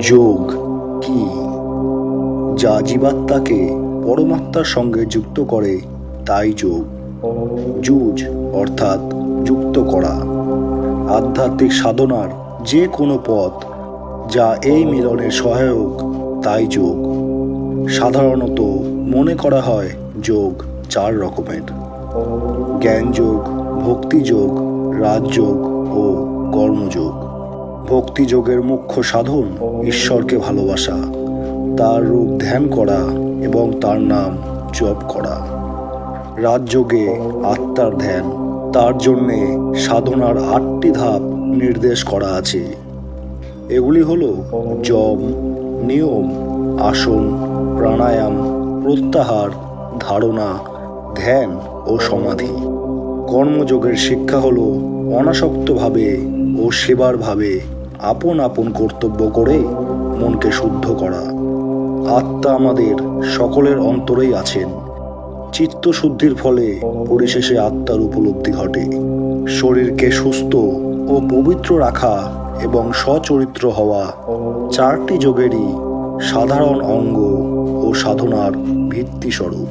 যোগ কি? যা জীবাত্মাকে পরমাত্মার সঙ্গে যুক্ত করে, তাই যোগ। যুজ অর্থাৎ যুক্ত করা। আধ্যাত্মিক সাধনার যে কোনো পথ যা এই মিলনের সহায়ক, তাই যোগ। সাধারণত মনে করা হয় যোগ চার রকমের। জ্ঞানযোগ, ভক্তিযোগ, রাজযোগ ও কর্মযোগ। ভক্তিযোগের মুখ্য সাধন ঈশ্বরকে ভালোবাসা। তার রূপ ধ্যান করা এবং তার নাম জপ করা। রাজযোগে আত্মার ধ্যান, তার জন্যে সাধনার আটটি ধাপ নির্দেশ করা আছে। এগুলি হল জম নিয়ম, আসন, প্রাণায়াম, প্রত্যাহার, ধারণা, ধ্যান ও সমাধি। কর্মযোগের শিক্ষা হল অনাসক্তভাবে ও সেবার ভাবে আপন আপন কর্তব্য করে মনকে শুদ্ধ করা। আত্মা আমাদের সকলের অন্তরেই আছেন। চিত্তশুদ্ধির ফলে পরিশেষে আত্মার উপলব্ধি ঘটে। শরীরকে সুস্থ ও পবিত্র রাখা এবং সচরিত্র হওয়া চারটি যোগেরই সাধারণ অঙ্গ ও সাধনার ভিত্তিস্বরূপ।